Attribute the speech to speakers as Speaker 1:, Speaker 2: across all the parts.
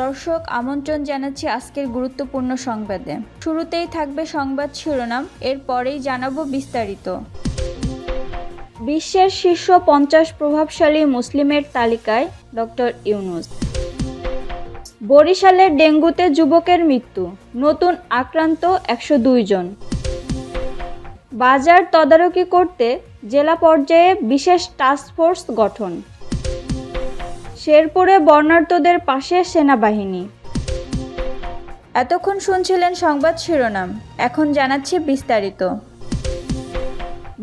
Speaker 1: দর্শক, আমন্ত্রণ জানাচ্ছি আজকের গুরুত্বপূর্ণ সংবাদে। শুরুতেই থাকবে সংবাদ শিরোনাম, এরপরেই জানাব বিস্তারিত। বিশ্বের শীর্ষ পঞ্চাশ প্রভাবশালী মুসলিমের তালিকায় ডক্টর ইউনুস। বরিশালের ডেঙ্গুতে যুবকের মৃত্যু, নতুন আক্রান্ত একশো জন। বাজার তদারকি করতে জেলা পর্যায়ে বিশেষ টাস্কফোর্স গঠন। শেরপুরে বর্ণাঢ্যদের পাশে সেনাবাহিনী। এতক্ষণ শুনছিলেন সংবাদ শিরোনাম, এখন জানাচ্ছি বিস্তারিত।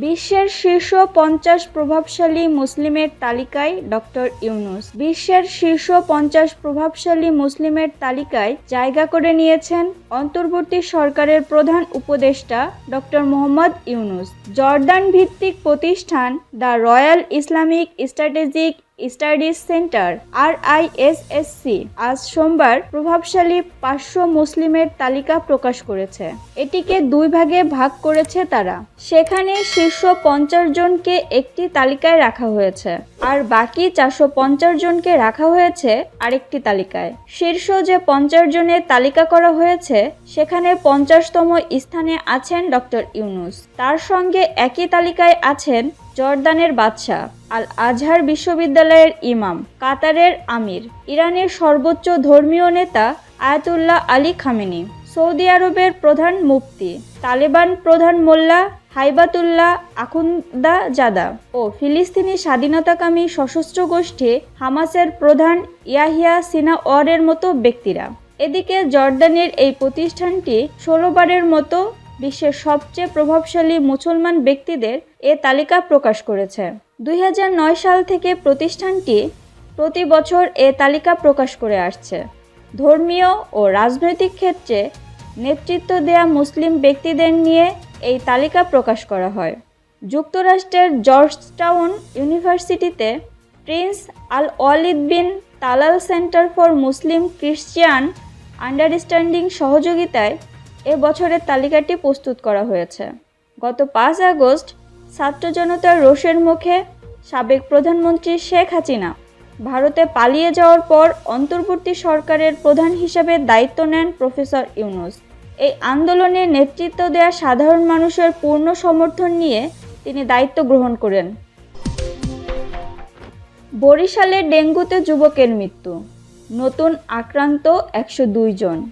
Speaker 1: বিশ্বের শীর্ষ পঞ্চাশ প্রভাবশালী মুসলিমের তালিকায় ডক্টর ইউনুস। বিশ্বের শীর্ষ পঞ্চাশ প্রভাবশালী মুসলিমের তালিকায় জায়গা করে নিয়েছেন অন্তর্বর্তী সরকারের প্রধান উপদেষ্টা ডক্টর মোহাম্মদ ইউনুস। জর্দান ভিত্তিক প্রতিষ্ঠান the royal Islamic strategic studies centre R ISSC আজ সোমবার প্রভাবশালী পাঁচশো মুসলিমের তালিকা প্রকাশ করেছে। এটিকে দুই ভাগে ভাগ করেছে তারা। সেখানে শীর্ষ পঞ্চাশ জনকে একটি তালিকায় রাখা হয়েছে। আর বাকি চারশো পঞ্চাশ জনকে রাখা হয়েছে আরেকটি তালিকায়। শীর্ষ যে পঞ্চাশ জনের তালিকা করা হয়েছে, সেখানে পঞ্চাশতম স্থানে আছেন ডক্টর ইউনুস। তার সঙ্গে একই তালিকায় আছেন জর্দানের বাদশাহ, আল আজহার বিশ্ববিদ্যালয়ের ইমাম, কাতারের আমির, ইরানের সর্বোচ্চ ধর্মীয় নেতা আয়াতুল্লাহ আলী খামেনি, সৌদি আরবের প্রধান মুফতি, তালেবান প্রধান মোল্লা হাইবাতুল্লাহ আখুন্দা জাদা ও ফিলিস্তিনি স্বাধীনতাকামী সশস্ত্র গোষ্ঠী হামাসের প্রধান ইয়াহিয়া সিনাওয়ারের মতো ব্যক্তিরা। এদিকে জর্দানের এই প্রতিষ্ঠানটি ষোলোবারের মতো বিশ্বের সবচেয়ে প্রভাবশালী মুসলমান ব্যক্তিদের এ তালিকা প্রকাশ করেছে। দুই হাজার নয় সাল থেকে প্রতিষ্ঠানটি প্রতি বছর এ তালিকা প্রকাশ করে আসছে। ধর্মীয় ও রাজনৈতিক ক্ষেত্রে নেতৃত্ব দেয়া মুসলিম ব্যক্তিদের নিয়ে এই তালিকা প্রকাশ করা হয়। যুক্তরাষ্ট্রের জর্জটাউন ইউনিভার্সিটিতে prince Al Waleed bin Talal centre for Muslim Christian understanding সহযোগিতায় এ বছরের তালিকাটি প্রস্তুত করা হয়েছে। গত পাঁচ আগস্ট ছাত্র জনতার রোষের মুখে সাবেক প্রধানমন্ত্রী শেখ হাসিনা ভারতে পালিয়ে যাওয়ার পর অন্তর্বর্তী সরকারের প্রধান হিসাবে দায়িত্ব নেন প্রফেসর ইউনুস। এই আন্দোলনে নেতৃত্ব দেওয়া সাধারণ মানুষের পূর্ণ সমর্থন নিয়ে তিনি দায়িত্ব গ্রহণ করেন। বরিশালে ডেঙ্গুতে যুবকের মৃত্যু। নতুন আক্রান্ত একশো জন।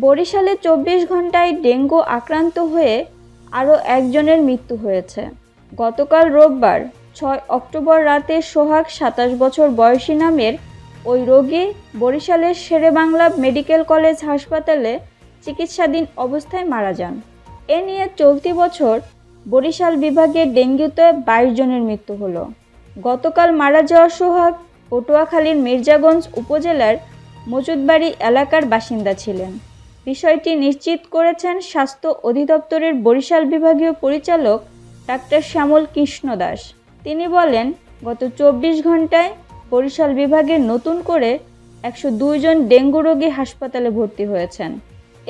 Speaker 1: বরিশালে চব্বিশ ঘন্টায় ডেঙ্গু আক্রান্ত হয়ে আরও একজনের মৃত্যু হয়েছে। গতকাল রোববার ছয় অক্টোবর রাতে সোহাগ সাতাশ বছর বয়সী নামের ওই রোগী বরিশালের শেরেবাংলা মেডিকেল কলেজ হাসপাতালে চিকিৎসাধীন অবস্থায় মারা যান। এ নিয়ে চলতি বছর বরিশাল বিভাগে ডেঙ্গুতে বাইশ জনের মৃত্যু হলো। গতকাল মারা যাওয়া সোহাগ পটুয়াখালীর মির্জাগঞ্জ উপজেলার মজুদবাড়ি এলাকার বাসিন্দা ছিলেন। বিষয়টি নিশ্চিত করেছেন স্বাস্থ্য অধিদপ্তরের বরিশাল বিভাগীয় পরিচালক ডাক্তার শ্যামল কৃষ্ণ দাস। তিনি বলেন, গত চব্বিশ ঘন্টায় বরিশাল বিভাগে নতুন করে একশো জন ডেঙ্গু রোগী হাসপাতালে ভর্তি হয়েছেন।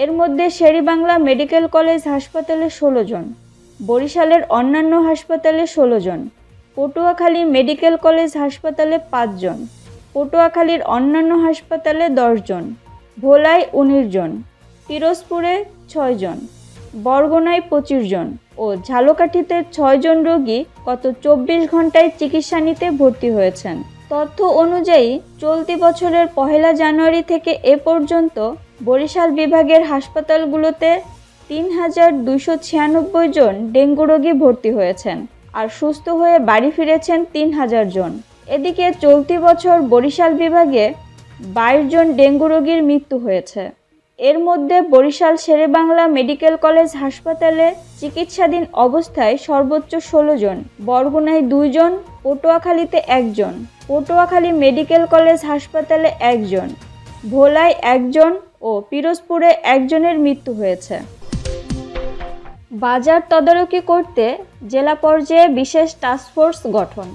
Speaker 1: এর মধ্যে শেরিবাংলা মেডিকেল কলেজ হাসপাতালে ষোলো জন, বরিশালের অন্যান্য হাসপাতালে ষোলো জন, পটুয়াখালী মেডিকেল কলেজ হাসপাতালে পাঁচজন পটুয়াখালীর অন্যান্য হাসপাতালে দশজন ভোলায় উনিশ জন, পিরোজপুরে ছয়জন বরগুনায় পঁচিশ জন ও ঝালকাঠিতে ছয়জন রোগী গত চব্বিশ ঘন্টায় চিকিৎসা নিতে ভর্তি হয়েছেন। তথ্য অনুযায়ী, চলতি বছরের পহেলা জানুয়ারি থেকে এ পর্যন্ত বরিশাল বিভাগের হাসপাতালগুলোতে তিন হাজার দুইশো ছিয়ানব্বই জন ডেঙ্গু রোগী ভর্তি হয়েছেন আর সুস্থ হয়ে বাড়ি ফিরেছেন তিন হাজার জন। এদিকে চলতি বছর বরিশাল বিভাগে বাইশ জন ডেঙ্গু রোগীর মৃত্যু হয়েছে। এর মধ্যে বরিশাল শেরেবাংলা মেডিকেল কলেজ হাসপাতালে চিকিৎসাধীন অবস্থায় সর্বোচ্চ ষোলো জন, বরগুনায় দুইজন পটুয়াখালীতে একজন পটুয়াখালী মেডিকেল কলেজ হাসপাতালে একজন ভোলায় একজন ও পিরোজপুরে একজনের মৃত্যু হয়েছে। বাজার তদারকি করতে জেলা পর্যায়ে বিশেষ টাস্কফোর্স গঠন।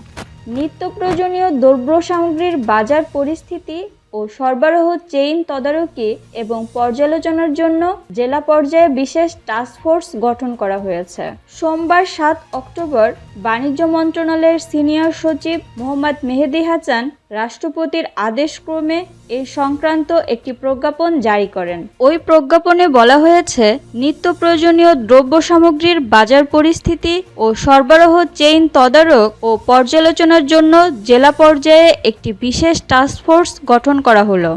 Speaker 1: নিত্য প্রয়োজনীয় দ্রব্য সামগ্রীর বাজার পরিস্থিতি ও সরবরাহ চেইন তদারকি এবং পর্যালোচনার জন্য জেলা পর্যায়ে বিশেষ টাস্কফোর্স গঠন করা হয়েছে। সোমবার সাত অক্টোবর বাণিজ্য মন্ত্রণালয়ের সিনিয়র সচিব মোহাম্মদ মেহেদি হাসান রাষ্ট্রপতির আদেশক্রমে এই সংক্রান্ত একটি প্রজ্ঞাপন জারি করেন। ওই প্রজ্ঞাপনে বলা হয়েছে নিত্য প্রয়োজনীয় দ্রব্য সামগ্রীর বাজার পরিস্থিতি ও সরবরাহ চেইন তদারক ও পর্যালোচনার জন্য জেলা পর্যায়ে একটি বিশেষ টাস্কফোর্স গঠন করা হলো।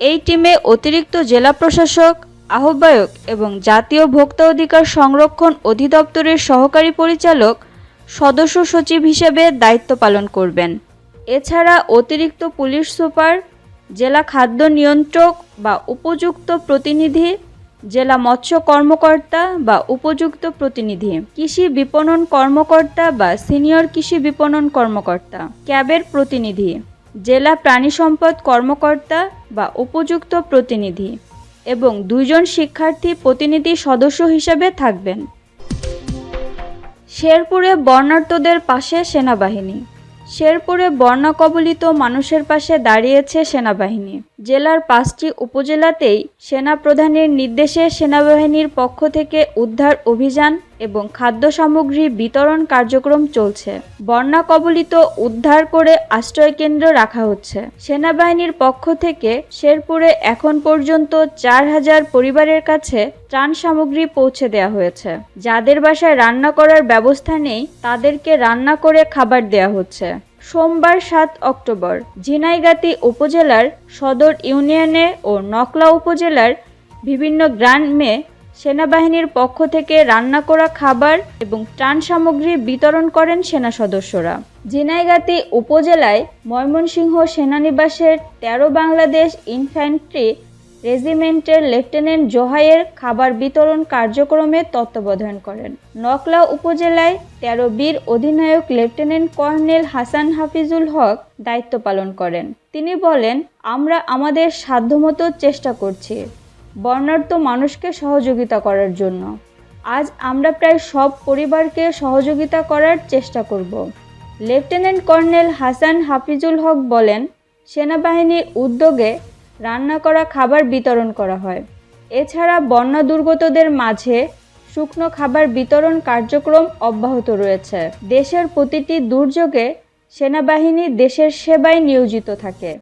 Speaker 1: এই টিমে অতিরিক্ত জেলা প্রশাসক, আহ্বায়ক এবং জাতীয় ভোক্তা অধিকার সংরক্ষণ অধিদপ্তরের সহকারী পরিচালক, সদস্য সচিব হিসেবে দায়িত্ব পালন করবেন। এছাড়া অতিরিক্ত পুলিশ সুপার, জেলা খাদ্য নিয়ন্ত্রক বা উপযুক্ত প্রতিনিধি, জেলা মৎস্য কর্মকর্তা বা উপযুক্ত প্রতিনিধি, কৃষি বিপণন কর্মকর্তা বা সিনিয়র কৃষি বিপণন কর্মকর্তা, ক্যাবের প্রতিনিধি, জেলা প্রাণী সম্পদ কর্মকর্তা বা উপযুক্ত প্রতিনিধি এবং দুইজন শিক্ষার্থী প্রতিনিধি সদস্য হিসেবে থাকবেন। শেরপুরে বর্ণাঢ্যদের পাশে সেনাবাহিনী। শেরপুরে বন্যা কবলিত মানুষের পাশে দাঁড়িয়েছে সেনাবাহিনী। জেলার পাঁচটি উপজেলাতেই সেনা প্রধানের নির্দেশে সেনাবাহিনীর পক্ষ থেকে উদ্ধার অভিযান এবং খাদ্য সামগ্রী বিতরণ কার্যক্রম চলছে। বন্যা কবলিত উদ্ধার করে আশ্রয়কেন্দ্র রাখা হচ্ছে। সেনাবাহিনীর পক্ষ থেকে শেরপুরে এখন পর্যন্ত চার হাজার পরিবারের কাছে ত্রাণ সামগ্রী পৌঁছে দেওয়া হয়েছে। যাদের বাসায় রান্না করার ব্যবস্থা নেই, তাদেরকে রান্না করে খাবার দেওয়া হচ্ছে। সোমবার সাত অক্টোবর, ঝিনাইগাতি উপজেলার সদর ইউনিয়নে ও নকলা উপজেলার বিভিন্ন গ্রামে সেনাবাহিনীর পক্ষ থেকে রান্না করা খাবার এবং ত্রাণ সামগ্রী বিতরণ করেন সেনা সদস্যরা। ঝিনাইগাতি উপজেলায় ময়মনসিংহ সেনানিবাসের তেরো বাংলাদেশ ইনফ্যান্ট্রি রেজিমেন্টের লেফটেন্যান্ট জোহাইয়ের খাবার বিতরণ কার্যক্রমে তত্ত্বাবধান করেন। নকলা উপজেলায় তেরো বীর অধিনায়ক লেফটেন্যান্ট কর্নেল হাসান হাফিজুল হক দায়িত্ব পালন করেন। তিনি বলেন, আমরা আমাদের সাধ্যমতো চেষ্টা করছি বর্ণাঢ্য মানুষকে সহযোগিতা করার জন্য। আজ আমরা প্রায় সব পরিবারকে সহযোগিতা করার চেষ্টা করব। লেফটেন্যান্ট কর্নেল হাসান হাফিজুল হক বলেন, সেনাবাহিনীর উদ্যোগে রান্না করা খাবার বিতরণ করা হয়। এছাড়া বন্যা দুর্গতদের মাঝে শুকনো খাবার বিতরণ কার্যক্রম অব্যাহত রয়েছে। দেশের প্রতিটি দুর্যোগে সেনাবাহিনী দেশের সেবায় নিয়োজিত থাকে।